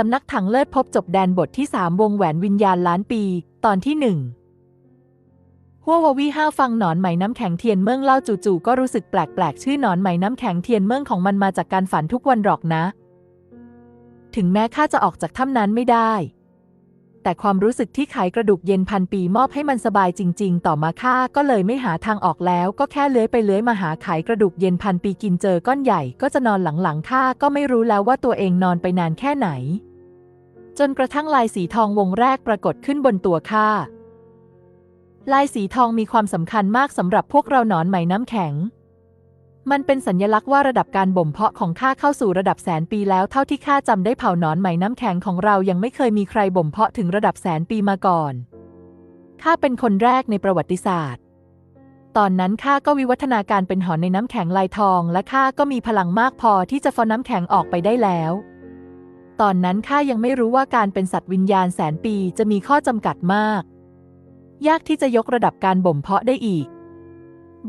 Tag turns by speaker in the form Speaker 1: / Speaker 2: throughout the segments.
Speaker 1: สำนักถังเลิศพบจบแดนบทที่สามวงแหวนวิญญาณล้านปี ตอนที่หนึ่งหัวววีห้าฟังหนอนไหมน้ำแข็งเทียนเมืองเล่าจู่ๆก็รู้สึกแปลกๆ ชื่อหนอนไหมน้ำแข็งเทียนเมืองของมันมาจากการฝันทุกวันหรอกนะ ถึงแม้ข้าจะออกจากถ้ำนั้นไม่ได้ แต่ความรู้สึกที่ไขกระดูกเย็นพันปีมอบให้มันสบายจริง ๆ ต่อมาข้าก็เลยไม่หาทางออกแล้ว ก็แค่เลื้อยไปเลื้อยมาหาไขกระดูกเย็นพันปีกินเจอก้อนใหญ่ ก็จะนอนหลังๆข้าก็ไม่รู้แล้วว่าตัวเองนอนไปนานแค่ไหน จนกระทั่งลายสีทองวงแรกปรากฏขึ้นบนตัวข้า ลายสีทองมีความสำคัญมากสำหรับพวกเราหนอนไหมน้ำแข็ง มันเป็นสัญลักษณ์ว่าระดับการบ่มเพาะของข้าเข้าสู่ระดับแสนปีแล้วเท่าที่ข้าจำได้เผ่าหนอนไหมน้ำแข็งของเรายังไม่เคยมีใครบ่มเพาะถึงระดับแสนปีมาก่อนข้าเป็นคนแรกในประวัติศาสตร์ ตอนนั้นข้าก็วิวัฒนาการเป็นหอนในน้ำแข็งลายทอง และข้าก็มีพลังมากพอที่จะฟอน้ำแข็งออกไปได้แล้ว ตอนนั้นข้ายังไม่รู้ว่าการเป็นสัตว์วิญญาณแสนปีจะมีข้อจำกัดมาก ยากที่จะยกระดับการบ่มเพาะได้อีก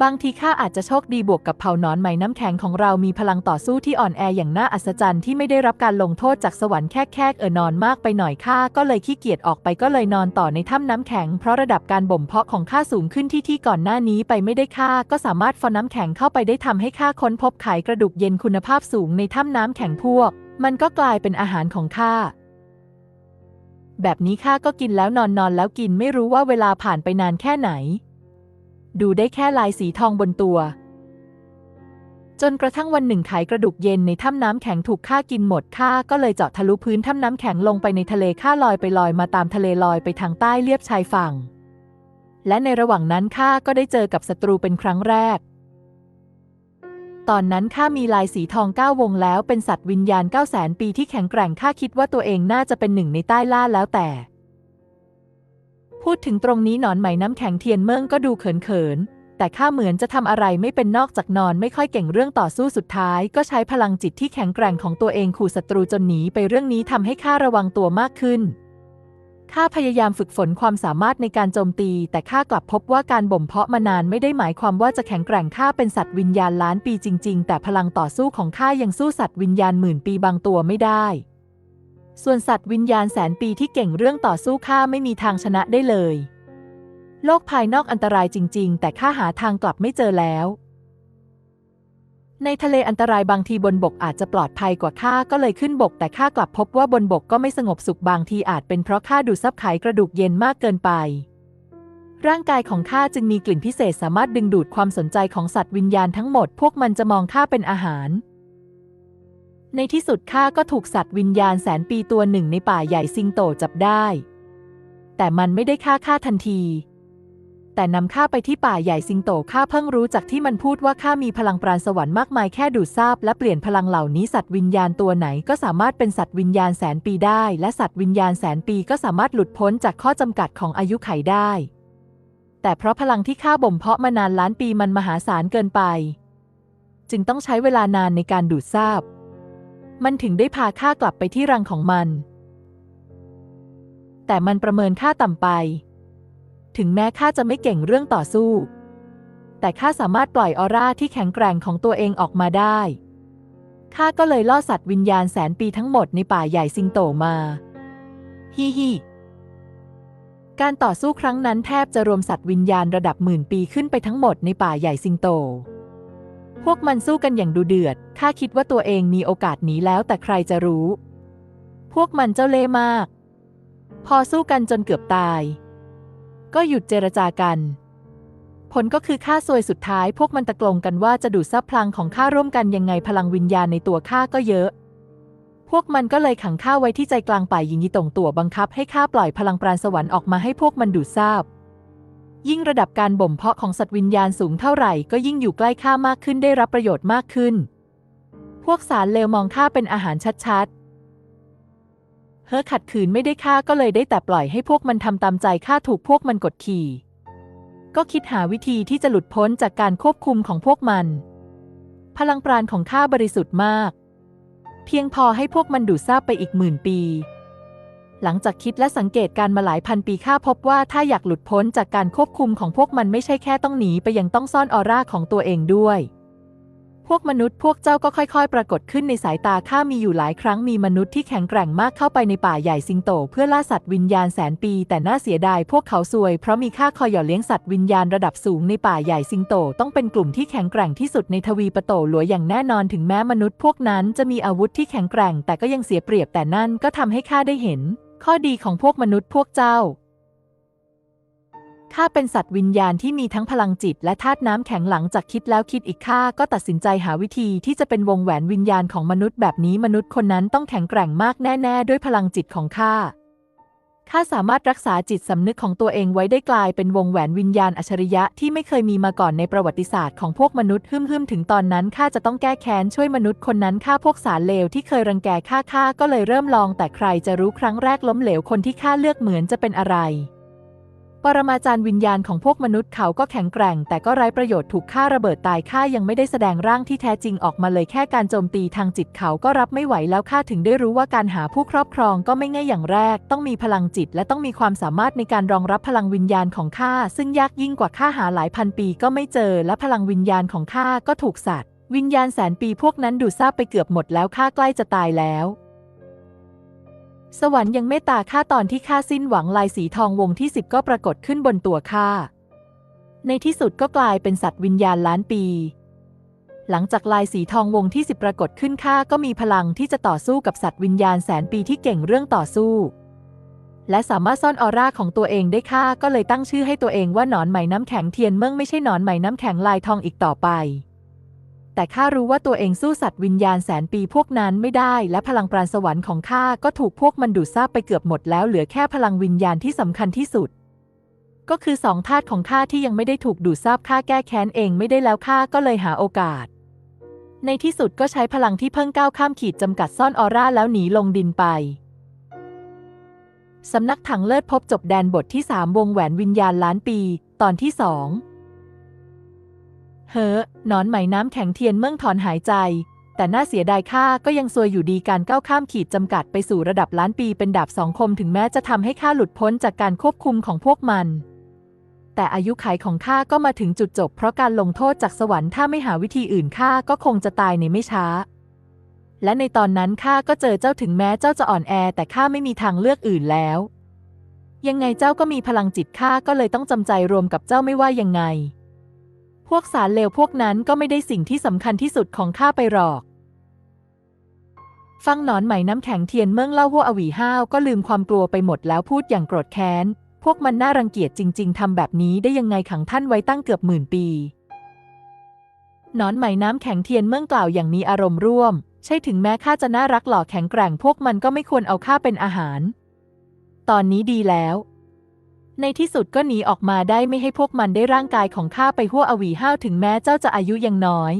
Speaker 1: บางทีข้าอาจจะโชคดีบวกกับเผ่านอนไหมน้ำแข็งของเรามีพลังต่อสู้ที่อ่อนแออย่างน่าอัศจรรย์ที่ไม่ได้รับการลงโทษจากสวรรค์แค่แค่เออนอนมากไปหน่อยข้าก็เลยขี้เกียจออกไปก็เลยนอนต่อในถ้ำน้ำแข็งเพราะระดับการบ่มเพาะของข้าสูงขึ้นที่ที่ก่อนหน้านี้ไปไม่ได้ข้าก็สามารถฟอน้ำแข็งเข้าไปได้ทำให้ข้าค้นพบไขกระดูกเย็นคุณภาพสูงในถ้ำน้ำแข็งพวก มันก็กลายเป็นอาหารของข้า แบบนี้ข้าก็กินแล้วนอนนอนแล้วกินไม่รู้ว่าเวลาผ่านไปนานแค่ไหน ดูได้แค่ลายสีทองบนตัว จนกระทั่งวันหนึ่งไขกระดูกเย็นในถ้ำน้ำแข็งถูกข้ากินหมดข้าก็เลยเจาะทะลุพื้นถ้ำน้ำแข็งลงไปในทะเลข้าลอยไปลอยมาตามทะเลลอยไปทางใต้เลียบชายฝั่ง และในระหว่างนั้นข้าก็ได้เจอกับศัตรูเป็นครั้งแรก ตอนนั้นข้ามีลายสีทองเก้าวงแล้วเป็นสัตว์วิญญาณเก้าแสนปีที่แข็งแกร่งข้าคิดว่าตัวเองน่าจะเป็นหนึ่งในใต้ล่าแล้วแต่ พูดถึงตรงนี้หนอนไหมน้ำแข็งเทียนเมิ่งก็ดูเขินๆแต่ข้าเหมือนจะทำอะไรไม่เป็นนอกจากนอนไม่ค่อยเก่งเรื่องต่อสู้สุดท้าย ก็ใช้พลังจิตที่แข็งแกร่งของตัวเองขู่ศัตรูจนหนีไปเรื่องนี้ทำให้ข้าระวังตัวมากขึ้น ข้าพยายามฝึกฝนความสามารถในการโจมตี แต่ข้ากลับพบว่าการบ่มเพาะมานานไม่ได้หมายความว่าจะแข็งแกร่งข้าเป็นสัตว์วิญญาณล้านปีจริง ๆ แต่พลังต่อสู้ของข้ายังสู้สัตว์วิญญาณหมื่นปีบางตัวไม่ได้ ส่วนสัตว์วิญญาณแสนปีที่เก่งเรื่องต่อสู้ข้าไม่มีทางชนะได้เลย โลกภายนอกอันตรายจริง ๆ แต่ข้าหาทางกลับไม่เจอแล้ว ในทะเลอันตรายบางทีบนบกอาจจะปลอดภัยกว่าข้าก็เลยขึ้นบก แต่ข้ากลับพบว่าบนบกก็ไม่สงบสุขบางทีอาจเป็นเพราะข้าดูดซับไขกระดูกเย็นมากเกินไป ร่างกายของข้าจึงมีกลิ่นพิเศษสามารถดึงดูดความสนใจของสัตว์วิญญาณทั้งหมด พวกมันจะมองข้าเป็นอาหาร ในที่สุดข้าก็ถูกสัตว์วิญญาณแสนปีตัวหนึ่งในป่าใหญ่ซิงโตจับได้ แต่มันไม่ได้ฆ่าข้าทันที แต่นำข้าไปที่ป่าใหญ่สิงโตข้าเพิ่งรู้จากที่มันพูดว่าข้ามีพลังปราณสวรรค์มากมายแค่ดูดซาบและเปลี่ยนพลังเหล่านี้สัตว์วิญญาณตัวไหนก็สามารถเป็นสัตว์วิญญาณแสนปีได้ และสัตว์วิญญาณแสนปีก็สามารถหลุดพ้นจากข้อจำกัดของอายุไขได้ แต่เพราะพลังที่ข้าบ่มเพาะมานานล้านปีมันมหาศาลเกินไป จึงต้องใช้เวลานานในการดูดซาบ มันถึงได้พาข้ากลับไปที่รังของมัน แต่มันประเมินข้าต่ำไป ถึงแม้ข้าจะไม่เก่งเรื่องต่อสู้ แต่ข้าสามารถปล่อยออร่าที่แข็งแกร่งของตัวเองออกมาได้ข้าก็เลยล่อสัตว์วิญญาณแสนปีทั้งหมดในป่าใหญ่สิงโตมาฮิฮิการต่อสู้ครั้งนั้นแทบจะรวมสัตว์วิญญาณระดับหมื่นปีขึ้นไปทั้งหมดในป่าใหญ่สิงโต พวกมันสู้กันอย่างดูเดือด ข้าคิดว่าตัวเองมีโอกาสหนีแล้วแต่ใครจะรู้ พวกมันเจ้าเล่ห์มาก พอสู้กันจนเกือบตาย ก็หยุดเจรจากัน ผลก็คือข้าซวยสุดท้ายพวกมันตะกลงกันว่าจะดูดซับพลังของข้าร่วมกันยังไงพลังวิญญาณในตัวข้าก็เยอะ พวกมันก็เลยขังข้าไว้ที่ใจกลางป่ายิงยีตงตัวบังคับให้ข้าปล่อยพลังปราณสวรรค์ออกมาให้พวกมันดูดซาบยิ่งระดับการบ่มเพาะของสัตว์วิญญาณสูงเท่าไหร่ก็ยิ่งอยู่ใกล้ข้ามากขึ้นได้รับประโยชน์มากขึ้น พวกสารเลวมองข้าเป็นอาหารชัด เฮอขัดขืนไม่ได้ข้าก็เลยได้แต่ปล่อยให้พวกมันทำตามใจข้าถูกพวกมันกดขี่ ก็คิดหาวิธีที่จะหลุดพ้นจากการควบคุมของพวกมัน พลังปราณของข้าบริสุทธิ์มาก เพียงพอให้พวกมันดูดซาบไปอีกหมื่นปี หลังจากคิดและสังเกตการมาหลายพันปีข้าพบว่าถ้าอยากหลุดพ้นจากการควบคุมของพวกมันไม่ใช่แค่ต้องหนีไปยังต้องซ่อนออร่าของตัวเองด้วย พวกมนุษย์พวกเจ้าก็ค่อยๆ ปรากฏขึ้นในสายตาข้ามีอยู่หลายครั้งมีมนุษย์ที่แข็งแกร่งมากเข้าไปในป่าใหญ่สิงโต เพื่อล่าสัตว์วิญญาณแสนปี แต่น่าเสียดายพวกเขาซวย เพราะมีค่าคอยหย่อเลี้ยงสัตว์วิญญาณระดับสูงในป่าใหญ่สิงโต ต้องเป็นกลุ่มที่แข็งแกร่งที่สุดในทวีปโตหลวอย่างแน่นอนถึงแม้มนุษย์พวกนั้นจะมีอาวุธที่แข็งแกร่ง แต่ก็ยังเสียเปรียบแต่นั่นก็ทำให้ข้าได้เห็น ข้อดีของพวกมนุษย์พวกเจ้า ข้าเป็นสัตว์วิญญาณที่มีทั้งพลังจิตและธาตุน้ำแข็งหลังจากคิดแล้วคิดอีกข้าก็ตัดสินใจหาวิธีที่จะเป็นวงแหวนวิญญาณของมนุษย์แบบนี้มนุษย์คนนั้นต้องแข็งแกร่งมากแน่ ๆ ด้วยพลังจิตของข้าข้าสามารถรักษาจิตสำนึกของตัวเองไว้ได้กลายเป็นวงแหวนวิญญาณอัจฉริยะที่ไม่เคยมีมาก่อนในประวัติศาสตร์ของพวกมนุษย์หึ่มหึมถึงตอนนั้นข้าจะต้องแก้แค้นช่วยมนุษย์คนนั้นฆ่าพวกสารเลวที่เคยรังแกข้าข้าก็เลยเริ่มลองแต่ใครจะรู้ครั้งแรกล้มเหลวคนที่ข้าเลือกเหมือนจะเป็นอะไร ปรมาจารย์วิญญาณของพวกมนุษย์เขาก็แข็งแกร่ง แต่ก็ไร้ประโยชน์ถูกฆ่าระเบิดตายข้ายังไม่ได้แสดงร่างที่แท้จริงออกมาเลยแค่การโจมตีทางจิตเขาก็รับไม่ไหวแล้วข้าถึงได้รู้ว่าการหาผู้ครอบครองก็ไม่ง่ายอย่างแรก ต้องมีพลังจิต และต้องมีความสามารถในการรองรับพลังวิญญาณของข้าซึ่งยากยิ่งกว่าข้าหาหลายพันปีก็ไม่เจอ และพลังวิญญาณของข้าก็ถูกสัตว์ วิญญาณแสนปีพวกนั้นดูดซาบไปเกือบหมดแล้วข้าใกล้จะตายแล้ว สวรรค์ยังเมตตาข้าตอนที่ข้าสิ้นหวังลายสีทองวงที่สิบก็ปรากฏขึ้นบนตัวข้า ในที่สุดก็กลายเป็นสัตว์วิญญาณล้านปี หลังจากลายสีทองวงที่สิบปรากฏขึ้นข้าก็มีพลังที่จะต่อสู้กับสัตว์วิญญาณแสนปีที่เก่งเรื่องต่อสู้ และสามารถซ่อนออร่าของตัวเองได้ข้าก็เลยตั้งชื่อให้ตัวเองว่าหนอนไหมน้ำแข็งเทียนเมื่งไม่ใช่หนอนไหมน้ำแข็งลายทองอีกต่อไป แต่ข้ารู้ว่าตัวเองสู้สัตว์วิญญาณแสนปีพวกนั้นไม่ได้ และพลังปราณสวรรค์ของข้าก็ถูกพวกมันดูดซาบไปเกือบหมดแล้วเหลือแค่พลังวิญญาณที่สำคัญที่สุด ก็คือสองธาตุของข้าที่ยังไม่ได้ถูกดูดซาบข้าแก้แค้นเองไม่ได้แล้วข้าก็เลยหาโอกาส ในที่สุดก็ใช้พลังที่เพิ่งก้าวข้ามขีดจำกัดซ่อนออร่าแล้วหนีลงดินไปสำนักถังเลิศพบจบแดนบทที่ 3 วงแหวนวิญญาณล้านปี ตอนที่สอง เฮ้อนอนไหมน้ำแข็งเทียนเมื่งถอนหายใจ แต่น่าเสียดายข้าก็ยังซวยอยู่ดีการก้าวข้ามขีดจำกัดไปสู่ระดับล้านปีเป็นดาบสองคมถึงแม้จะทำให้ข้าหลุดพ้นจากการควบคุมของพวกมัน แต่อายุขัยของข้าก็มาถึงจุดจบ เพราะการลงโทษจากสวรรค์ถ้าไม่หาวิธีอื่นข้าก็คงจะตายในไม่ช้า และในตอนนั้นข้าก็เจอเจ้าถึงแม้เจ้าจะอ่อนแอ แต่ข้าไม่มีทางเลือกอื่นแล้ว ยังไงเจ้าก็มีพลังจิตข้าก็เลยต้องจำใจรวมกับเจ้าไม่ว่ายังไง พวกสารเลวพวกนั้นก็ไม่ได้สิ่งที่สำคัญที่สุดของข้าไปหรอก ฟังหนอนไหมน้ำแข็งเทียนเมื่งเล่าหัวอวีห้าวก็ลืมความกลัวไปหมดแล้วพูดอย่างโกรธแค้น พวกมันน่ารังเกียจจริง ๆทำแบบนี้ได้ยังไงขังท่านไว้ตั้งเกือบหมื่นปี หนอนไหมน้ำแข็งเทียนเมื่งกล่าวอย่างมีอารมณ์ร่วม ใช่ถึงแม้ข้าจะน่ารักหล่อแข็งแกร่ง พวกมันก็ไม่ควรเอาข้าเป็นอาหาร ตอนนี้ดีแล้ว ในที่สุดก็หนีออกมาได้ไม่ให้พวกมันได้ร่างกายของข้าไปหัวอวีห้าวถึงแม้เจ้าจะอายุยังน้อย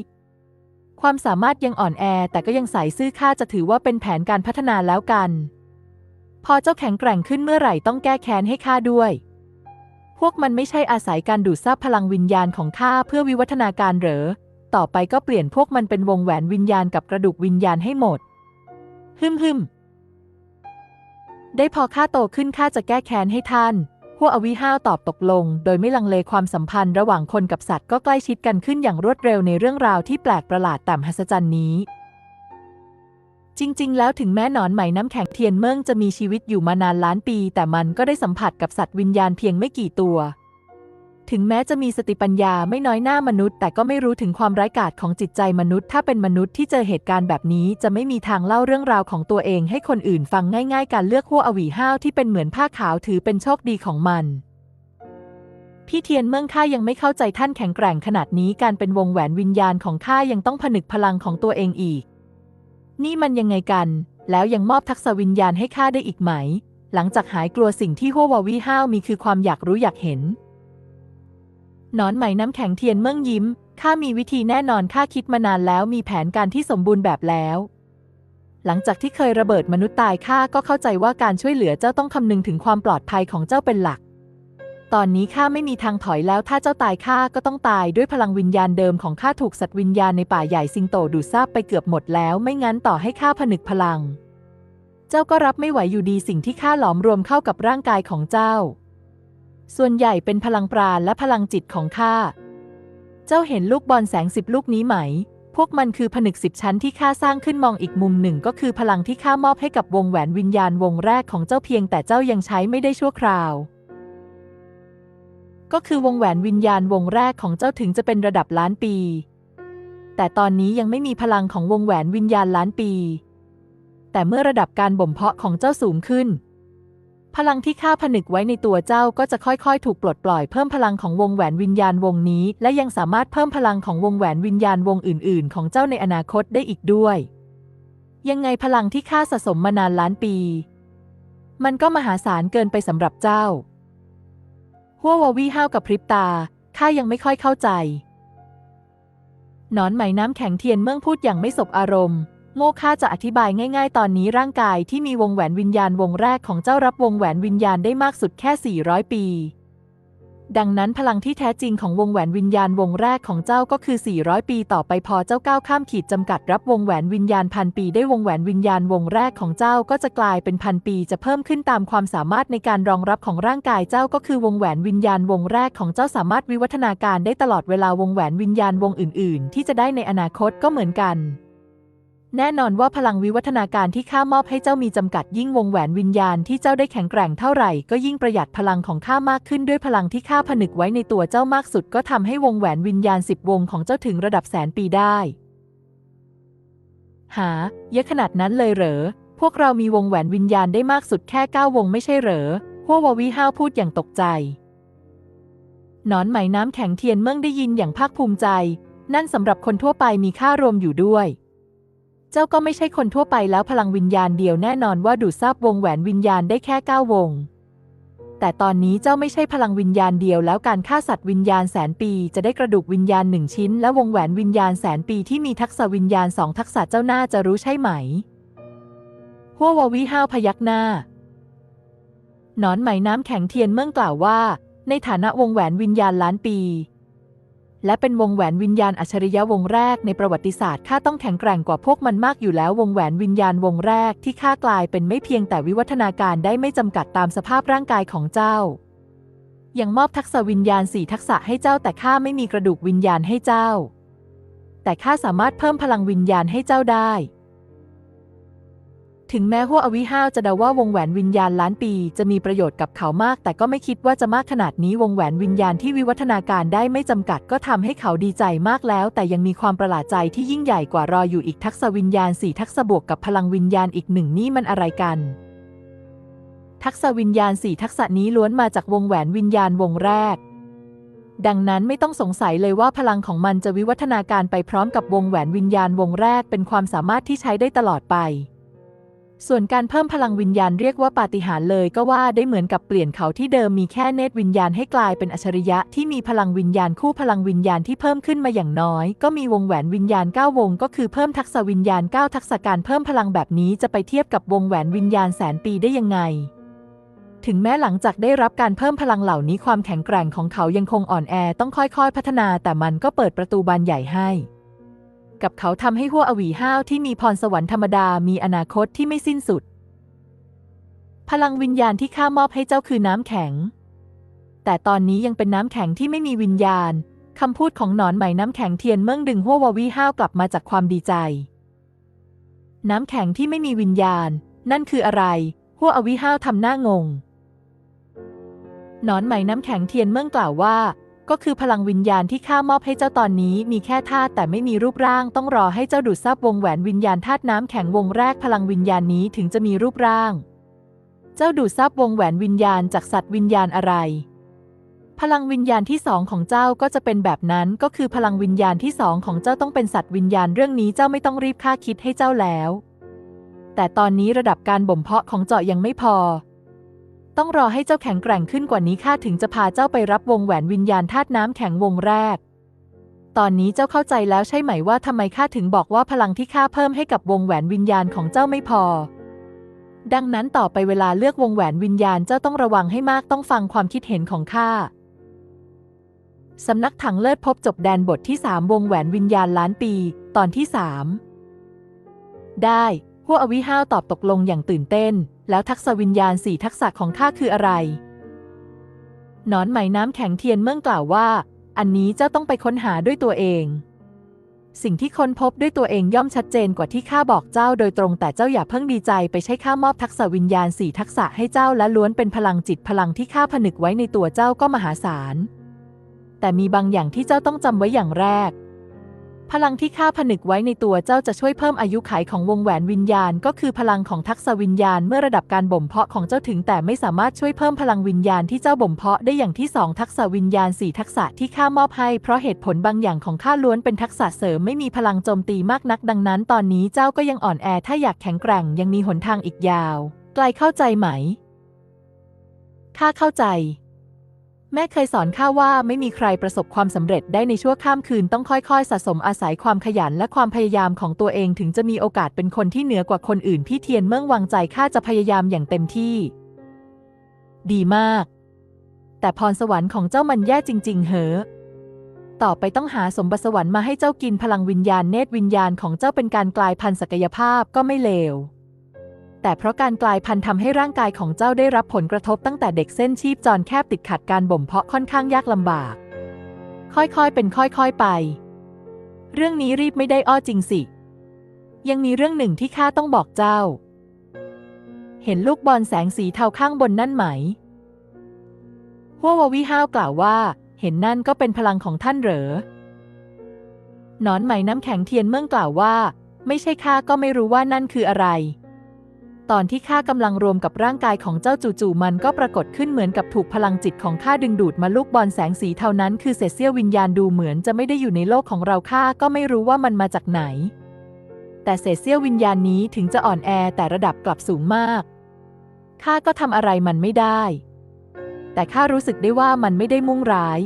Speaker 1: ความสามารถยังอ่อนแอแต่ก็ยังใส่ซื่อข้าจะถือว่าเป็นแผนการพัฒนาแล้วกัน พอเจ้าแข็งแกร่งขึ้นเมื่อไหร่ต้องแก้แค้นให้ข้าด้วย พวกมันไม่ใช่อาศัยการดูดซับพลังวิญญาณของข้าเพื่อวิวัฒนาการเหรอ ต่อไปก็เปลี่ยนพวกมันเป็นวงแหวนวิญญาณกับกระดูกวิญญาณให้หมด ฮึมฮึมได้พอข้าโตขึ้นข้าจะแก้แค้นให้ท่าน พวกอวิห้าตอบตกลง โดยไม่ลังเลความสัมพันธ์ระหว่างคนกับสัตว์ก็ใกล้ชิดกันขึ้นอย่างรวดเร็วในเรื่องราวที่แปลกประหลาดแต่มหัศจรรย์นี้ จริง ๆ แล้วถึงแม้หนอนไหมน้ำแข็งเทียนเมืองจะมีชีวิตอยู่มานานล้านปี แต่มันก็ได้สัมผัสกับสัตว์วิญญาณเพียงไม่กี่ตัว ถึงแม้จะมีสติปัญญาไม่น้อยหน้ามนุษย์ แต่ก็ไม่รู้ถึงความร้ายกาจของจิตใจมนุษย์ ถ้าเป็นมนุษย์ที่เจอเหตุการณ์แบบนี้ จะไม่มีทางเล่าเรื่องราวของตัวเองให้คนอื่นฟังง่าย ๆ การเลือกหัวอวีห้าวที่เป็นเหมือนผ้าขาวถือเป็นโชคดีของมันพี่เทียนเมืองข้ายังไม่เข้าใจท่านแข็งแกร่งขนาดนี้การเป็นวงแหวนวิญญาณของข้ายังต้องผนึกพลังของตัวเองอีก นี่มันยังไงกัน แล้วยังมอบทักษะวิญญาณให้ข้าได้อีกไหม หลังจากหายกลัวสิ่งที่หัววาวีห้าวมีคือความอยากรู้อยากเห็น นอนไหมน้ำแข็งเทียนเมื่องยิ้ม ข้ามีวิธีแน่นอนข้าคิดมานานแล้วมีแผนการที่สมบูรณ์แบบแล้ว หลังจากที่เคยระเบิดมนุษย์ตายข้าก็เข้าใจว่าการช่วยเหลือเจ้าต้องคำนึงถึงความปลอดภัยของเจ้าเป็นหลัก ตอนนี้ข้าไม่มีทางถอยแล้วถ้าเจ้าตายข้าก็ต้องตายด้วยพลังวิญญาณเดิมของข้าถูกสัตว์วิญญาณในป่าใหญ่สิงโตดูดซาบไปเกือบหมดแล้วไม่งั้นต่อให้ข้าผนึกพลัง เจ้าก็รับไม่ไหวอยู่ดีสิ่งที่ข้าหลอมรวมเข้ากับร่างกายของเจ้า ส่วนใหญ่เป็นพลังปราณและพลังจิตของข้า เจ้าเห็นลูกบอลแสงสิบลูกนี้ไหม พวกมันคือผนึกสิบชั้นที่ข้าสร้างขึ้นมองอีกมุมหนึ่งก็คือพลังที่ข้ามอบให้กับวงแหวนวิญญาณวงแรกของเจ้าเพียงแต่เจ้ายังใช้ไม่ได้ชั่วคราว ก็คือวงแหวนวิญญาณวงแรกของเจ้าถึงจะเป็นระดับล้านปี แต่ตอนนี้ยังไม่มีพลังของวงแหวนวิญญาณล้านปี แต่เมื่อระดับการบ่มเพาะของเจ้าสูงขึ้น พลังที่ข้าผนึกไว้ในตัวเจ้าก็จะค่อยๆ ถูกปลดปล่อยเพิ่มพลังของวงแหวนวิญญาณวงนี้ และยังสามารถเพิ่มพลังของวงแหวนวิญญาณวงอื่น ๆ ของเจ้าในอนาคตได้อีกด้วย ยังไงพลังที่ข้าสะสมมานานล้านปี มันก็มหาศาลเกินไปสำหรับเจ้า หัววาวี่ห้าวกับพริบตาข้ายังไม่ค่อยเข้าใจหนอนไหมน้ำแข็งเทียนเมื่องพูดอย่างไม่สบอารมณ์ โง่ข้าจะอธิบายง่าย ๆ ตอนนี้ร่างกายที่มีวงแหวนวิญญาณวงแรกของเจ้ารับวงแหวนวิญญาณได้มากสุดแค่ 400 ปี ดังนั้นพลังที่แท้จริงของวงแหวนวิญญาณวงแรกของเจ้าก็คือ 400 ปีต่อไปพอเจ้าก้าวข้ามขีดจำกัดรับวงแหวนวิญญาณพันปีได้วงแหวนวิญญาณวงแรกของเจ้าก็จะกลายเป็นพันปีจะเพิ่มขึ้นตามความสามารถในการรองรับของร่างกายเจ้าก็คือวงแหวนวิญญาณวงแรกของเจ้าสามารถวิวัฒนาการได้ตลอดเวลาวงแหวนวิญญาณวงอื่น ๆ ที่จะได้ในอนาคตก็เหมือนกัน แน่นอนว่าพลังวิวัฒนาการที่ข้ามอบให้เจ้ามีจำกัดยิ่งวงแหวนวิญญาณที่เจ้าได้แข็งแกร่งเท่าไหร่ ก็ยิ่งประหยัดพลังของข้ามากขึ้นด้วยพลังที่ข้าผนึกไว้ในตัวเจ้ามากสุด ก็ทำให้วงแหวนวิญญาณสิบวงของเจ้าถึงระดับแสนปีได้ หา เยอะขนาดนั้นเลยเหรอ พวกเรามีวงแหวนวิญญาณได้มากสุดแค่เก้าวงไม่ใช่เหรอหัววาวิห้าพูดอย่างตกใจนอนไหมน้ำแข็งเทียนเมื่องได้ยินอย่างภาคภูมิใจ นั่นสำหรับคนทั่วไปมีค่ารวมอยู่ด้วย เจ้าก็ไม่ใช่คนทั่วไปแล้วพลังวิญญาณเดียวแน่นอนว่าดูดซับวงแหวนวิญญาณได้แค่เก้าวง แต่ตอนนี้เจ้าไม่ใช่พลังวิญญาณเดียวแล้วการฆ่าสัตว์วิญญาณแสนปี จะได้กระดูกวิญญาณหนึ่งชิ้น และวงแหวนวิญญาณแสนปีที่มีทักษะวิญญาณสองทักษะเจ้าหน้าจะรู้ใช่ไหมหัววาวิห้าวพยักหน้าหนอนไหมน้ำแข็งเทียนเมื่องกล่าวว่า ในฐานะวงแหวนวิญญาณล้านปี และเป็นวงแหวนวิญญาณอัจฉริยะวงแรกในประวัติศาสตร์ข้าต้องแข็งแกร่งกว่าพวกมันมากอยู่แล้ววงแหวนวิญญาณวงแรกที่ข้ากลายเป็นไม่เพียงแต่วิวัฒนาการได้ไม่จำกัดตามสภาพร่างกายของเจ้า ยังมอบทักษะวิญญาณสี่ทักษะให้เจ้าแต่ข้าไม่มีกระดูกวิญญาณให้เจ้า แต่ข้าสามารถเพิ่มพลังวิญญาณให้เจ้าได้ ถึงแม้หัวอวิห้าวจะเดาว่าวงแหวนวิญญาณล้านปี จะมีประโยชน์กับเขามาก แต่ก็ไม่คิดว่าจะมากขนาดนี้วงแหวนวิญญาณที่วิวัฒนาการได้ไม่จำกัดก็ทำให้เขาดีใจมากแล้ว แต่ยังมีความประหลาดใจที่ยิ่งใหญ่กว่ารออยู่อีกทักษะวิญญาณสี่ทักษะบวกกับพลังวิญญาณอีกหนึ่งนี่มันอะไรกัน ทักษะวิญญาณสี่ทักษะนี้ล้วนมาจากวงแหวนวิญญาณวงแรกดังนั้นไม่ต้องสงสัยเลยว่าพลังของมันจะวิวัฒนาการไปพร้อมกับวงแหวนวิญญาณวงแรกเป็นความสามารถที่ใช้ได้ตลอดไป ส่วนการเพิ่มพลังวิญญาณเรียกว่าปาฏิหาริย์เลยก็ว่าได้เหมือนกับเปลี่ยนเขาที่เดิมมีแค่เนตรวิญญาณให้กลายเป็นอัจฉริยะที่มีพลังวิญญาณคู่พลังวิญญาณที่เพิ่มขึ้นมาอย่างน้อย ก็มีวงแหวนวิญญาณ 9 วง ก็คือเพิ่มทักษะวิญญาณ 9 ทักษะการเพิ่มพลังแบบนี้จะไปเทียบกับวงแหวนวิญญาณแสนปีได้ยังไงถึงแม้หลังจากได้รับการเพิ่มพลังเหล่านี้ความแข็งแกร่งของเขายังคงอ่อนแอต้องค่อยๆ พัฒนาแต่มันก็เปิดประตูบานใหญ่ให้ กับเขาทำให้หัวอวีห้าวที่มีพรสวรรค์ธรรมดามีอนาคตที่ไม่สิ้นสุด พลังวิญญาณที่ข้ามอบให้เจ้าคือน้ำแข็ง แต่ตอนนี้ยังเป็นน้ำแข็งที่ไม่มีวิญญาณคำพูดของหนอนไหมน้ำแข็งเทียนเมื่องดึงหัววาวีห้าวกลับมาจากความดีใจ น้ำแข็งที่ไม่มีวิญญาณ นั่นคืออะไรหัวอวิห้าวทำหน้างงหนอนไหมน้ำแข็งเทียนเมื่องกล่าวว่า ก็คือพลังวิญญาณที่ข้ามอบให้เจ้าตอนนี้มีแค่ธาตุแต่ไม่มีรูปร่างต้องรอให้เจ้าดูดซับวงแหวนวิญญาณธาตุน้ำแข็งวงแรกพลังวิญญาณนี้ถึงจะมีรูปร่าง เจ้าดูดซับวงแหวนวิญญาณจากสัตว์วิญญาณอะไร พลังวิญญาณที่สองของเจ้าก็จะเป็นแบบนั้นก็คือพลังวิญญาณที่สองของเจ้าต้องเป็นสัตว์วิญญาณเรื่องนี้เจ้าไม่ต้องรีบค่าคิดให้เจ้าแล้ว แต่ตอนนี้ระดับการบ่มเพาะของเจาะยังไม่พอ ต้องรอให้เจ้าแข็งแกร่งขึ้นกว่านี้ข้าถึงจะพาเจ้าไปรับวงแหวนวิญญาณธาตุน้ำแข็งวงแรก ตอนนี้เจ้าเข้าใจแล้วใช่ไหมว่าทำไมข้าถึงบอกว่าพลังที่ข้าเพิ่มให้กับวงแหวนวิญญาณของเจ้าไม่พอ ดังนั้นต่อไปเวลาเลือกวงแหวนวิญญาณเจ้าต้องระวังให้มากต้องฟังความคิดเห็นของข้าสำนักถังเลิศพบจบแดนบทที่3วงแหวนวิญญาณล้านปี ตอนที่3ได้หัวอวิห้าวตอบตกลงอย่างตื่นเต้น แล้วทักษะวิญญาณสี่ทักษะของข้าคืออะไร นอนไหมน้ำแข็งเทียนเมื่องกล่าวว่า อันนี้เจ้าต้องไปค้นหาด้วยตัวเอง สิ่งที่ค้นพบด้วยตัวเองย่อมชัดเจนกว่าที่ข้าบอกเจ้าโดยตรงแต่เจ้าอย่าเพิ่งดีใจไปใช้ข้ามอบทักษะวิญญาณสี่ทักษะให้เจ้าและล้วนเป็นพลังจิตพลังที่ข้าผนึกไว้ในตัวเจ้าก็มหาศาล แต่มีบางอย่างที่เจ้าต้องจำไว้อย่างแรก พลังที่ข้าผนึกไว้ในตัวเจ้าจะช่วยเพิ่มอายุขัยของวงแหวนวิญญาณ ก็คือพลังของทักษะวิญญาณเมื่อระดับการบ่มเพาะของเจ้าถึงแต่ไม่สามารถช่วยเพิ่มพลังวิญญาณที่เจ้าบ่มเพาะได้อย่างที่สองทักษะวิญญาณสี่ทักษะที่ข้ามอบให้ เพราะเหตุผลบางอย่างของข้าล้วนเป็นทักษะเสริมไม่มีพลังโจมตีมากนักดังนั้น ตอนนี้เจ้าก็ยังอ่อนแอถ้าอยากแข็งแกร่งยังมีหนทางอีกยาว ไกลเข้าใจไหมข้าเข้าใจ แม่เคยสอนข้าว่าไม่มีใครประสบความสำเร็จได้ในชั่วข้ามคืนต้องค่อยๆ สะสมอาศัยความขยันและความพยายามของตัวเองถึงจะมีโอกาสเป็นคนที่เหนือกว่าคนอื่นพี่เทียนเมื่องวางใจข้าจะพยายามอย่างเต็มที่ ดีมาก แต่พรสวรรค์ของเจ้ามันแย่จริง ๆ เหอะต่อไปต้องหาสมบัติสวรรค์มาให้เจ้ากินพลังวิญญาณเนตรวิญญาณของเจ้าเป็นการกลายพันธุ์ศักยภาพก็ไม่เลว แต่เพราะการกลายพันธุ์ทำให้ร่างกายของเจ้าได้รับผลกระทบตั้งแต่เด็กเส้นชีพจรแคบติดขัดการบ่มเพาะค่อนข้างยากลำบาก ค่อยๆ เป็นค่อยๆ ไป เรื่องนี้รีบไม่ได้อ้อจริงสิ ยังมีเรื่องหนึ่งที่ข้าต้องบอกเจ้า เห็นลูกบอลแสงสีเทาข้างบนนั่นไหมหัววาวิห้าวกล่าวว่า เห็นนั่นก็เป็นพลังของท่านเหรอนอนไหมน้ำแข็งเทียนเมื่องกล่าวว่า ไม่ใช่ข้าก็ไม่รู้ว่านั่นคืออะไร ตอนที่ข้ากำลังรวมกับร่างกายของเจ้าจู่ๆมันก็ปรากฏขึ้นเหมือนกับถูกพลังจิตของข้าดึงดูดมาลูกบอลแสงสีเท่านั้นคือเศษเสี้ยววิญญาณดูเหมือนจะไม่ได้อยู่ในโลกของเราข้าก็ไม่รู้ว่ามันมาจากไหน แต่เศษเสี้ยววิญญาณนี้ถึงจะอ่อนแอแต่ระดับกลับสูงมากข้าก็ทำอะไรมันไม่ได้ แต่ข้ารู้สึกได้ว่ามันไม่ได้มุ่งร้าย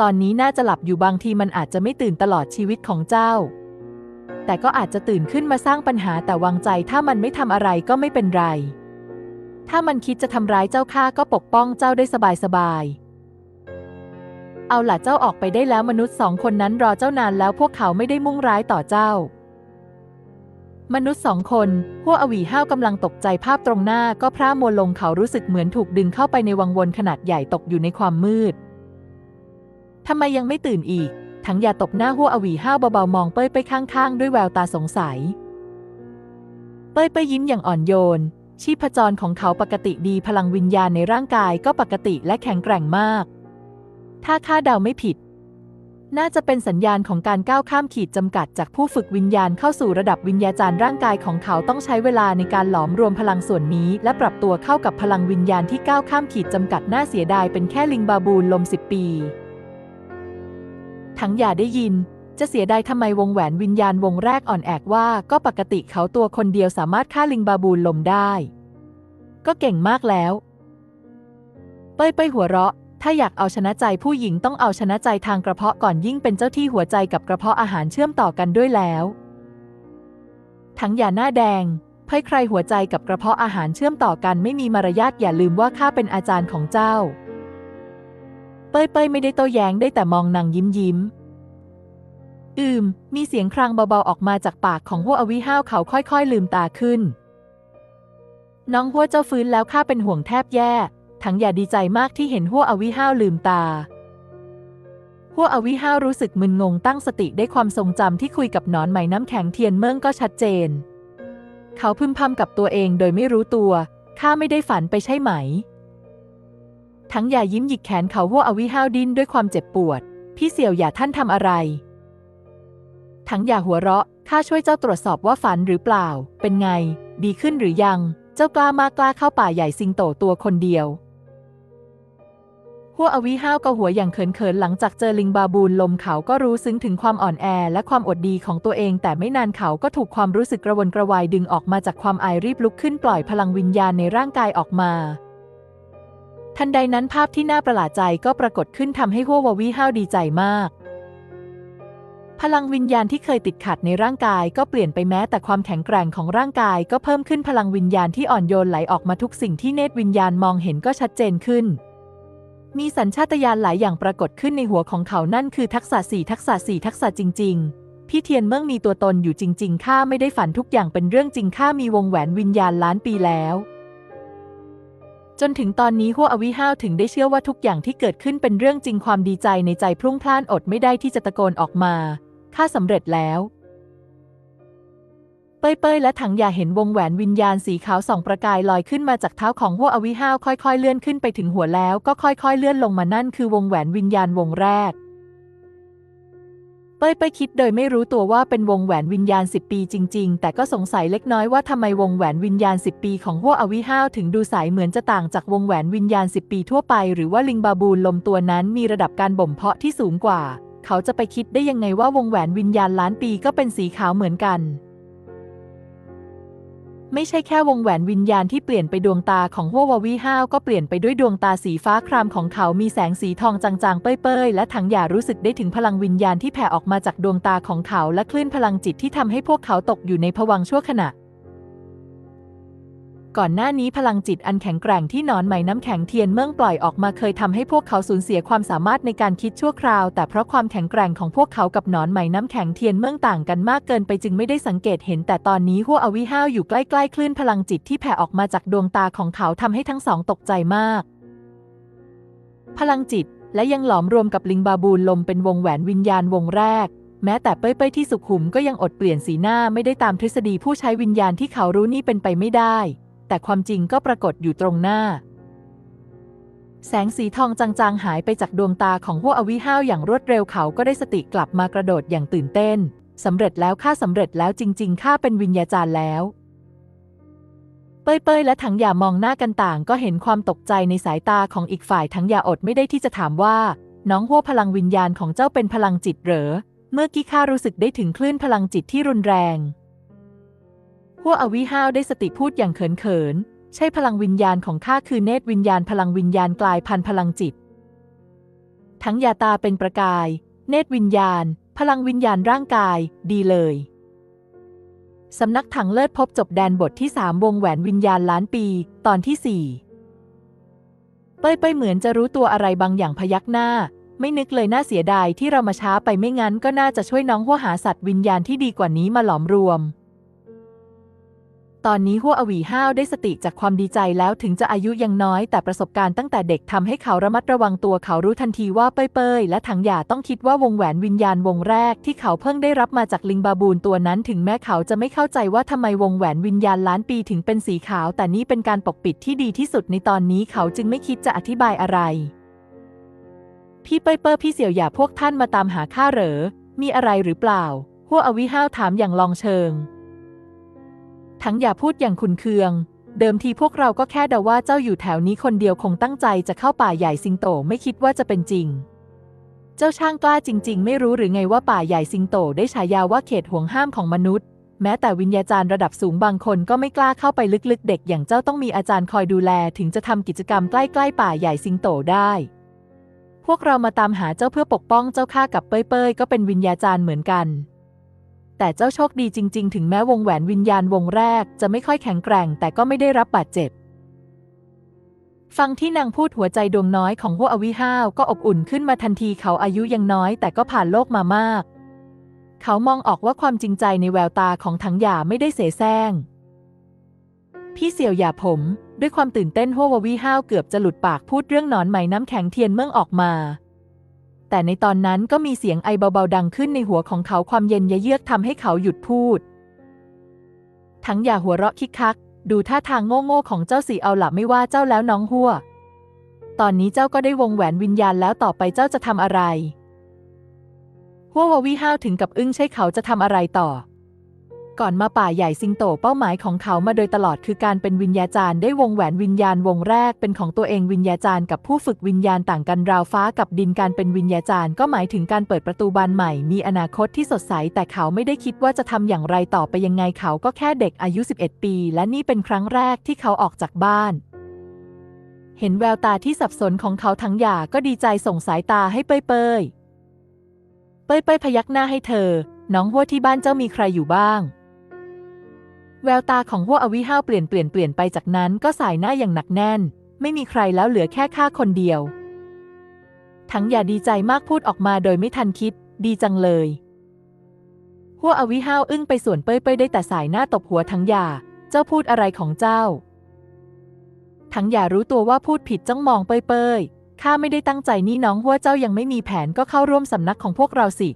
Speaker 1: ตอนนี้น่าจะหลับอยู่บางทีมันอาจจะไม่ตื่นตลอดชีวิตของเจ้า แต่ก็อาจจะตื่นขึ้นมาสร้างปัญหาแต่วางใจถ้ามันไม่ทำอะไรก็ไม่เป็นไร ถ้ามันคิดจะทำร้ายเจ้าข้าก็ปกป้องเจ้าได้สบายๆ เอาล่ะเจ้าออกไปได้แล้วมนุษย์สองคนนั้นรอเจ้านานแล้วพวกเขาไม่ได้มุ่งร้ายต่อเจ้า มนุษย์สองคนพวกอวีห้าวกำลังตกใจภาพตรงหน้าก็พร่ามัวลงเขารู้สึกเหมือนถูกดึงเข้าไปในวังวนขนาดใหญ่ตกอยู่ในความมืดทำไมยังไม่ตื่นอีก ทั้งอย่าตบหน้าหัวอวีห้าวเบาๆมองเป้ยไปข้างๆ ด้วยแววตาสงสัย เป้ยไปยิ้มอย่างอ่อนโยน ชีพจรของเขาปกติดีพลังวิญญาณในร่างกายก็ปกติและแข็งแกร่งมาก ถ้าข้าเดาไม่ผิด น่าจะเป็นสัญญาณของการก้าวข้ามขีดจำกัดจากผู้ฝึกวิญญาณเข้าสู่ระดับวิญญาจารย์ร่างกายของเขาต้องใช้เวลาในการหลอมรวมพลังส่วนนี้ และปรับตัวเข้ากับพลังวิญญาณที่ก้าวข้ามขีดจำกัดน่าเสียดายเป็นแค่ลิงบาบูลลมสิบปี ทั้งอย่าได้ยิน จะเสียดายทำไมวงแหวนวิญญาณวงแรกอ่อนแอกว่า ก็ปกติเขาตัวคนเดียวสามารถฆ่าลิงบาบูลลมได้ ก็เก่งมากแล้ว เป้ยเป้ยหัวเราะ ถ้าอยากเอาชนะใจผู้หญิงต้องเอาชนะใจทางกระเพาะก่อนยิ่งเป็นเจ้าที่หัวใจกับกระเพาะอาหารเชื่อมต่อกันด้วยแล้ว ทั้งอย่าหน้าแดงเพ่ใครหัวใจกับกระเพาะอาหารเชื่อมต่อกันไม่มีมารยาทอย่าลืมว่าข้าเป็นอาจารย์ของเจ้า ป้ยเป้ยไม่ได้โต้แย้งได้แต่มองนางยิ้มยิ้ม อืม มีเสียงครางเบาๆออกมาจากปากของหัวอวิห้าวเขาค่อยๆ ลืมตาขึ้น น้องหัวเจ้าฟื้นแล้วข้าเป็นห่วงแทบแย่ ทั้งอย่าดีใจมากที่เห็นหัวอวิห้าวลืมตาหัวอวิห้าวรู้สึกมึนงงตั้งสติได้ความทรงจำที่คุยกับนอนไหมน้ำแข็งเทียนเมืองก็ชัดเจน เขาพึมพำกับตัวเองโดยไม่รู้ตัวข้าไม่ได้ฝันไปใช่ไหม ทั้งอย่ายิ้มหยิกแขนเขาหัวอวิห้าวดิ้นด้วยความเจ็บปวด พี่เสี่ยวอย่าท่านทำอะไร ทั้งอย่าหัวเราะข้าช่วยเจ้าตรวจสอบว่าฝันหรือเปล่า เป็นไง ดีขึ้นหรือยัง เจ้ากล้ามากล้าเข้าป่าใหญ่สิงโตตัวคนเดียวหัวอวิห้าวก็หัวอย่างเขินๆ หลังจากเจอลิงบาบูลลมเขาก็รู้ซึ้งถึงความอ่อนแอและความอดดีของตัวเอง แต่ไม่นานเขาก็ถูกความรู้สึกกระวนกระวายดึงออกมาจากความอายรีบลุกขึ้นปล่อยพลังวิญญาณในร่างกายออกมา ทันใดนั้นภาพที่น่าประหลาดใจก็ปรากฏขึ้นทำให้หัววาวิห้าวดีใจมาก พลังวิญญาณที่เคยติดขัดในร่างกายก็เปลี่ยนไปแม้แต่ความแข็งแกร่งของร่างกายก็เพิ่มขึ้นพลังวิญญาณที่อ่อนโยนไหลออกมาทุกสิ่งที่เนตรวิญญาณมองเห็นก็ชัดเจนขึ้น มีสัญชาตญาณหลายอย่างปรากฏขึ้นในหัวของเขานั่นคือทักษะสี่ทักษะสี่ทักษะจริง ๆพี่เทียนเมื่อมีตัวตนอยู่จริง ๆ ข้าไม่ได้ฝันทุกอย่างเป็นเรื่องจริง ข้ามีวงแหวนวิญญาณล้านปีแล้ว จนถึงตอนนี้หัวอวิห้าวถึงได้เชื่อว่าทุกอย่างที่เกิดขึ้นเป็นเรื่องจริงความดีใจในใจพรุ่งพล่านอดไม่ได้ที่จะตะโกนออกมาข้าสำเร็จแล้ว เป้ยๆและถังยาเห็นวงแหวนวิญญาณสีขาวสองประกายลอยขึ้นมาจากเท้าของหัวอวิห้าวค่อยๆ เลื่อนขึ้นไปถึงหัวแล้วก็ค่อยๆ เลื่อนลงมานั่นคือวงแหวนวิญญาณวงแรก ป้ยเป้ยคิดโดยไม่รู้ตัวว่าเป็นวงแหวนวิญญาณ 10 ปีจริง ๆ แต่ก็สงสัยเล็กน้อยว่าทำไมวงแหวนวิญญาณ 10 ปีของหัวอวิห้าวถึงดูใสเหมือนจะต่างจากวงแหวนวิญญาณ 10 ปีทั่วไป หรือว่าลิงบาบูลลมตัวนั้นมีระดับการบ่มเพาะที่สูงกว่า เขาจะไปคิดได้ยังไงว่าวงแหวนวิญญาณล้านปีก็เป็นสีขาวเหมือนกัน ไม่ใช่แค่วงแหวนวิญญาณที่เปลี่ยนไปดวงตาของหัววาวีห้าวก็เปลี่ยนไปด้วยดวงตาสีฟ้าครามของเขา มีแสงสีทองจางๆ เป้ยๆ และถังหยารู้สึกได้ถึงพลังวิญญาณที่แผ่ออกมาจากดวงตาของเขา และคลื่นพลังจิตที่ทำให้พวกเขาตกอยู่ในผวังชั่วขณะ ก่อนหน้านี้พลังจิตอันแข็งแกร่งที่หนอนไหมน้ำแข็งเทียนเมืองปล่อยออกมาเคยทำให้พวกเขาสูญเสียความสามารถในการคิดชั่วคราว แต่เพราะความแข็งแกร่งของพวกเขากับหนอนไหมน้ำแข็งเทียนเมืองต่างกันมากเกินไปจึงไม่ได้สังเกตเห็น แต่ตอนนี้หัวอวิห้าวอยู่ใกล้ๆคลื่นพลังจิตที่แผ่ออกมาจากดวงตาของเขาทำให้ทั้งสองตกใจมาก พลังจิต และยังหลอมรวมกับลิงบาบูลลมเป็นวงแหวนวิญญาณวงแรกแม้แต่เป้ยๆที่สุขุมก็ยังอดเปลี่ยนสีหน้าไม่ได้ตามทฤษฎีผู้ใช้วิญญาณที่เขารู้นี่เป็นไปไม่ได้ แต่ความจริงก็ปรากฏอยู่ตรงหน้า แสงสีทองจางๆหายไปจากดวงตาของพวกอวิห้าวอย่างรวดเร็วเขาก็ได้สติกลับมากระโดดอย่างตื่นเต้นสำเร็จแล้วข้าสำเร็จแล้วจริง ๆข้าเป็นวิญญาจารย์แล้ว เป้ยเป้ยและถังหยามองหน้ากันต่างก็เห็นความตกใจในสายตาของอีกฝ่ายถังหยาอดไม่ได้ที่จะถามว่า น้องหัวพลังวิญญาณของเจ้าเป็นพลังจิตเหรอ เมื่อกี้ข้ารู้สึกได้ถึงคลื่นพลังจิตที่รุนแรง หัวอวิห้าวได้สติพูดอย่างเขินๆใช่พลังวิญญาณของข้าคือเนตรวิญญาณพลังวิญญาณกลายพันธ์พลังจิต ทั้งยาตาเป็นประกาย เนตรวิญญาณ พลังวิญญาณร่างกาย ดีเลย สำนักถังเลิศพบจบแดนบทที่3วงแหวนวิญญาณล้านปี ตอนที่4เป้ยเป้ยเหมือนจะรู้ตัวอะไรบางอย่างพยักหน้า ไม่นึกเลยน่าเสียดายที่เรามาช้าไปไม่งั้นก็น่าจะช่วยน้องหัวหาสัตว์วิญญาณที่ดีกว่านี้มาหลอมรวม ตอนนี้หัวอวีห้าวได้สติจากความดีใจแล้วถึงจะอายุยังน้อยแต่ประสบการณ์ตั้งแต่เด็กทำให้เขาระมัดระวังตัวเขารู้ทันทีว่าเป้ยเป้ยและถังหยาต้องคิดว่าวงแหวนวิญญาณวงแรกที่เขาเพิ่งได้รับมาจากลิงบาบูนตัวนั้นถึงแม้เขาจะไม่เข้าใจว่าทำไมวงแหวนวิญญาณล้านปีถึงเป็นสีขาว แต่นี่เป็นการปกปิดที่ดีที่สุดในตอนนี้เขาจึงไม่คิดจะอธิบายอะไร พี่เป้ยเป้ยพี่เสี่ยวหยาพวกท่านมาตามหาข้าเหรอ มีอะไรหรือเปล่าหัวอวิห้าวถามอย่างลองเชิง ทั้งอย่าพูดอย่างขุนเคือง เดิมทีพวกเราก็แค่เดาว่าเจ้าอยู่แถวนี้คนเดียวคงตั้งใจจะเข้าป่าใหญ่สิงโตไม่คิดว่าจะเป็นจริง เจ้าช่างกล้าจริง ๆ ไม่รู้หรือไงว่าป่าใหญ่สิงโตได้ฉายาว่าเขตห่วงห้ามของมนุษย์ แม้แต่วิญญาจารย์ระดับสูงบางคนก็ไม่กล้าเข้าไปลึกๆ เด็กอย่างเจ้าต้องมีอาจารย์คอยดูแลถึงจะทำกิจกรรมใกล้ๆป่าใหญ่สิงโตได้พวกเรามาตามหาเจ้าเพื่อปกป้องเจ้าข้ากับเป้ยเป้ยก็เป็นวิญญาจารย์เหมือนกัน แต่เจ้าโชคดีจริง ๆ ถึงแม้วงแหวนวิญญาณวงแรกจะไม่ค่อยแข็งแกร่ง แต่ก็ไม่ได้รับบาดเจ็บ ฟังที่นางพูดหัวใจดวงน้อยของพวอวิห้าวก็อบอุ่นขึ้นมาทันทีเขาอายุยังน้อย แต่ก็ผ่านโลกมามาก เขามองออกว่าความจริงใจในแววตาของถังหยาไม่ได้เสแสร้ง พี่เสี่ยวหยาผม ด้วยความตื่นเต้นหัวววิห้าวเกือบจะหลุดปากพูดเรื่องหนอนไหมน้ำแข็งเทียนเมืองออกมา แต่ในตอนนั้นก็มีเสียงไอเบาๆดังขึ้นในหัวของเขาความเย็นยะเยือกทำให้เขาหยุดพูด ทั้งอย่าหัวเราะคิกคัก ดูท่าทางโง่ๆของเจ้าสีเอาหลับไม่ว่าเจ้าแล้วน้องหัว ตอนนี้เจ้าก็ได้วงแหวนวิญญาณแล้วต่อไปเจ้าจะทำอะไรหัวววิห้าวถึงกับอึ้งใช่เขาจะทำอะไรต่อ ก่อนมาป่าใหญ่สิงโตเป้าหมายของเขามาโดยตลอดคือการเป็นวิญญาจารย์ได้วงแหวนวิญญาณวงแรกเป็นของตัวเองวิญญาจารย์กับผู้ฝึกวิญญาณต่างกันราวฟ้ากับดินการเป็นวิญญาจารย์ก็หมายถึงการเปิดประตูบานใหม่ มีอนาคตที่สดใส แต่เขาไม่ได้คิดว่าจะทำอย่างไรต่อไปยังไงเขาก็แค่เด็กอายุ 11 ปี และนี่เป็นครั้งแรกที่เขาออกจากบ้านเห็นแววตาที่สับสนของเขาทั้งหยาก็ดีใจส่งสายตาให้เป้ยเป้ยเป้ยเป้ยพยักหน้าให้เธอ น้องหัวที่บ้านเจ้ามีใครอยู่บ้าง แววตาของหัวอวิห้าวเปลี่ยนเปลี่ยนเปลี่ยนไปจากนั้นก็สายหน้าอย่างหนักแน่น ไม่มีใครแล้วเหลือแค่ข้าคนเดียว ทั้งอย่าดีใจมากพูดออกมาโดยไม่ทันคิด ดีจังเลยหัวอวิห้าวอึ้งไปส่วนเป้ยเป้ยได้แต่สายหน้าตบหัวทั้งอย่าเจ้าพูดอะไรของเจ้า ทั้งอย่ารู้ตัวว่าพูดผิดจ้องมองเป้ยเป้ยข้าไม่ได้ตั้งใจนี่น้องหัวเจ้ายังไม่มีแผนก็เข้าร่วมสำนักของพวกเราสิ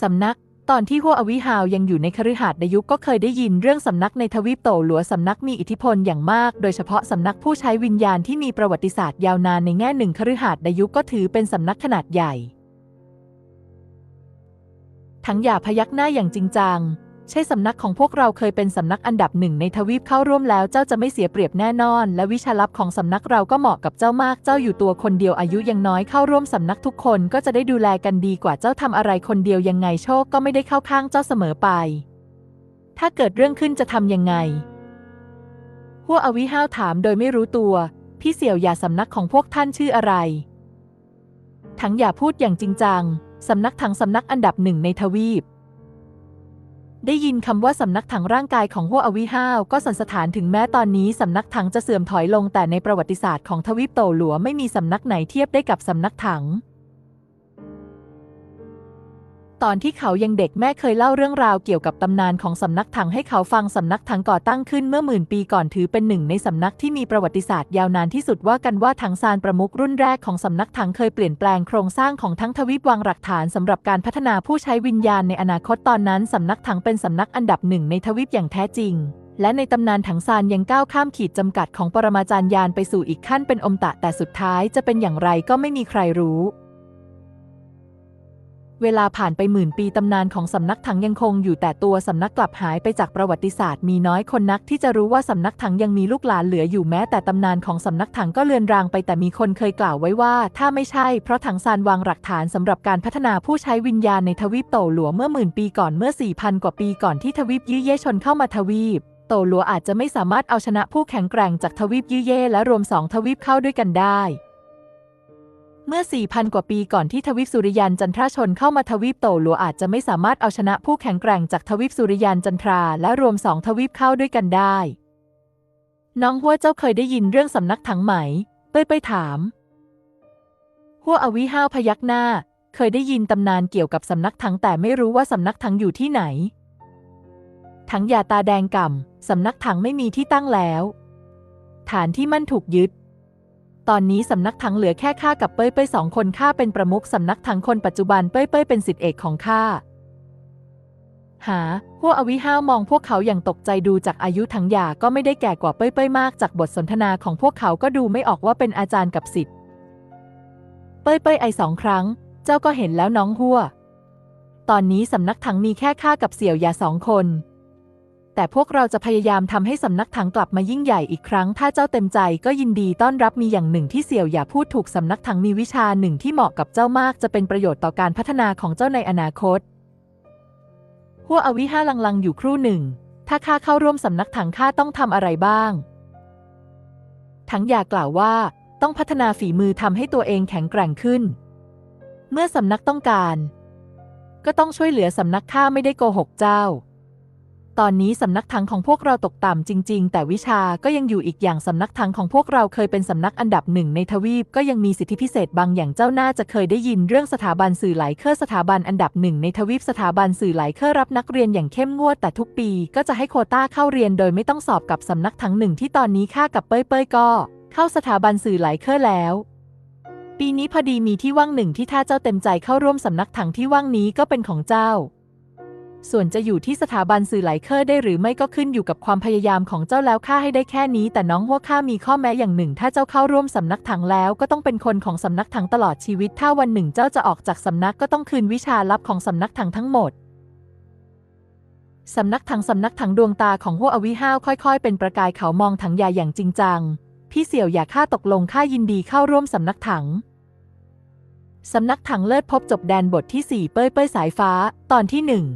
Speaker 1: สำนัก ตอนที่ฮัวอวิฮาวยังอยู่ในคฤหาสน์ยุคก็เคยได้ยินเรื่องสำนักในทวีปโตหลัวสำนักมีอิทธิพลอย่างมาก โดยเฉพาะสำนักผู้ใช้วิญญาณที่มีประวัติศาสตร์ยาวนานในแง่หนึ่งคฤหาสน์ยุคก็ถือเป็นสำนักขนาดใหญ่ ทั้งอย่าพยักหน้าอย่างจริงจัง ใช่สำนักของพวกเราเคยเป็นสำนักอันดับหนึ่งในทวีปเข้าร่วมแล้วเจ้าจะไม่เสียเปรียบแน่นอน และวิชาลับของสำนักเราก็เหมาะกับเจ้ามากเจ้าอยู่ตัวคนเดียวอายุยังน้อยเข้าร่วมสำนักทุกคนก็จะได้ดูแลกันดีกว่าเจ้าทำอะไรคนเดียวยังไงโชคก็ไม่ได้เข้าข้างเจ้าเสมอไป ถ้าเกิดเรื่องขึ้นจะทำยังไงหัวอวิห้าวถามโดยไม่รู้ตัว พี่เสี่ยวอย่าสำนักของพวกท่านชื่ออะไร ทั้งอย่าพูดอย่างจริงจังสำนักถังสำนักอันดับหนึ่งในทวีป ได้ยินคำว่าสำนักถังร่างกายของหัวอวิห้าวก็สันสถานถึงแม้ตอนนี้สำนักถังจะเสื่อมถอยลงแต่ในประวัติศาสตร์ของทวีปโตหลัวไม่มีสำนักไหนเทียบได้กับสำนักถัง ตอนที่เขายังเด็กแม่เคยเล่าเรื่องราวเกี่ยวกับตำนานของสำนักถังให้เขาฟังสำนักถังก่อตั้งขึ้นเมื่อหมื่นปีก่อนถือเป็นหนึ่งในสำนักที่มีประวัติศาสตร์ยาวนานที่สุดว่ากันว่าถังซานประมุขรุ่นแรกของสำนักถังเคยเปลี่ยนแปลงโครงสร้างของทั้งทวีปวางหลักฐานสำหรับการพัฒนาผู้ใช้วิญญาณในอนาคตตอนนั้นสำนักถังเป็นสำนักอันดับหนึ่งในทวีปอย่างแท้จริงและในตำนานถังซานยังก้าวข้ามขีดจำกัดของปรมาจารย์ยานไปสู่อีกขั้นเป็นอมตะแต่สุดท้ายจะเป็นอย่างไรก็ไม่มีใครรู้ เวลาผ่านไปหมื่นปีตำนานของสำนักถังยังคงอยู่แต่ตัวสำนักกลับหายไปจากประวัติศาสตร์มีน้อยคนนักที่จะรู้ว่าสำนักถังยังมีลูกหลานเหลืออยู่แม้แต่ตำนานของสำนักถังก็เลือนรางไปแต่มีคนเคยกล่าวไว้ว่า ถ้าไม่ใช่เพราะถังซานวางหลักฐานสำหรับการพัฒนาผู้ใช้วิญญาณในทวีปโตหลัวเมื่อหมื่นปีก่อนเมื่อ 4,000 กว่าปีก่อนที่ทวีปยี่เย่ชนเข้ามาทวีปโตหลัวอาจจะไม่สามารถเอาชนะผู้แข็งแกร่งจากทวีปยี่เย่และรวมสองทวีปเข้าด้วยกันได้ เมื่อ 4,000 กว่าปีก่อนที่ทวีปสุริยันจันทราชนเข้ามาทวีปโตหลัวอาจจะไม่สามารถเอาชนะผู้แข็งแกร่งจากทวีปสุริยันจันทราและรวมสองทวีปเข้าด้วยกันได้ น้องหัวเจ้าเคยได้ยินเรื่องสำนักถังไหม เป้ยไปถามหัวอวิห้าวพยักหน้า เคยได้ยินตำนานเกี่ยวกับสำนักถังแต่ไม่รู้ว่าสำนักถังอยู่ที่ไหน ถังยาตาแดงก่ำสำนักถังไม่มีที่ตั้งแล้ว ฐานที่มั่นถูกยึด ตอนนี้สำนักถังเหลือแค่ข้ากับเป้ยเป้ยสองคนข้าเป็นประมุขสำนักถังคนปัจจุบันเป้ยเป้ยเป็นสิทธิเอกของข้าหาพวกอวิห้าวมองพวกเขาอย่างตกใจดูจากอายุถังหยาก็ไม่ได้แก่กว่าเป้ยเป้ยมากจากบทสนทนาของพวกเขาก็ดูไม่ออกว่าเป็นอาจารย์กับสิทธิ์เป้ยเป้ยไอสองครั้ง เจ้าก็เห็นแล้วน้องหัวตอนนี้สำนักถังมีแค่ข้ากับเสี่ยวยาสองคน แต่พวกเราจะพยายามทำให้สำนักถังกลับมายิ่งใหญ่อีกครั้ง ถ้าเจ้าเต็มใจก็ยินดีต้อนรับมีอย่างหนึ่งที่เสี่ยวอย่าพูดถูกสำนักถังมีวิชาหนึ่งที่เหมาะกับเจ้ามาก จะเป็นประโยชน์ต่อการพัฒนาของเจ้าในอนาคตหัวอวิห้าลังๆอยู่ครู่หนึ่ง ถ้าข้าเข้าร่วมสำนักถังข้าต้องทำอะไรบ้าง ถังอยากกล่าวว่า ต้องพัฒนาฝีมือทำให้ตัวเองแข็งแกร่งขึ้น เมื่อสำนักต้องการ ก็ต้องช่วยเหลือสำนักข้าไม่ได้โกหกเจ้า ตอนนี้สำนักถังของพวกเราตกต่ำจริง ๆ แต่วิชาก็ยังอยู่อีกอย่างสำนักถังของพวกเราเคยเป็นสำนักอันดับหนึ่งในทวีปก็ยังมีสิทธิพิเศษบางอย่างเจ้าน่าจะเคยได้ยินเรื่องสถาบันสื่อไหลเคอร์สถาบันอันดับหนึ่งในทวีปสถาบันสื่อไหลเคอร์รับนักเรียนอย่างเข้มงวดแต่ทุกปีก็จะให้โควต้าเข้าเรียนโดยไม่ต้องสอบกับสำนักถังหนึ่งที่ตอนนี้ข้ากับเป้ยเป้ยก็ เข้าสถาบันสื่อไหลเคอร์แล้วปีนี้พอดีมีที่ว่างหนึ่งที่ถ้าเจ้าเต็มใจเข้าร่วมสำนักถังที่ว่างนี้ก็เป็นของเจ้า ส่วนจะอยู่ที่สถาบันสื่อไหลเคอร์ได้หรือไม่ก็ขึ้นอยู่กับความพยายามของเจ้าแล้วข้าให้ได้แค่นี้ แต่น้องหัวข้ามีข้อแม้อย่างหนึ่ง ถ้าเจ้าเข้าร่วมสำนักถังแล้วก็ต้องเป็นคนของสำนักถังตลอดชีวิต ถ้าวันหนึ่งเจ้าจะออกจากสำนักก็ต้องคืนวิชาลับของสำนักถังทั้งหมดสำนักถังสำนักถังดวงตาของหัวอวิห้าวค่อยๆ เป็นประกายเขามองถังยาอย่างจริงจัง พี่เสี่ยวอย่าข้าตกลงข้ายินดีเข้าร่วมสำนักถังสำนักถังเลิศพบจบแดนบทที่ 4 เป้ยเป้ยสายฟ้า ตอนที่หนึ่ง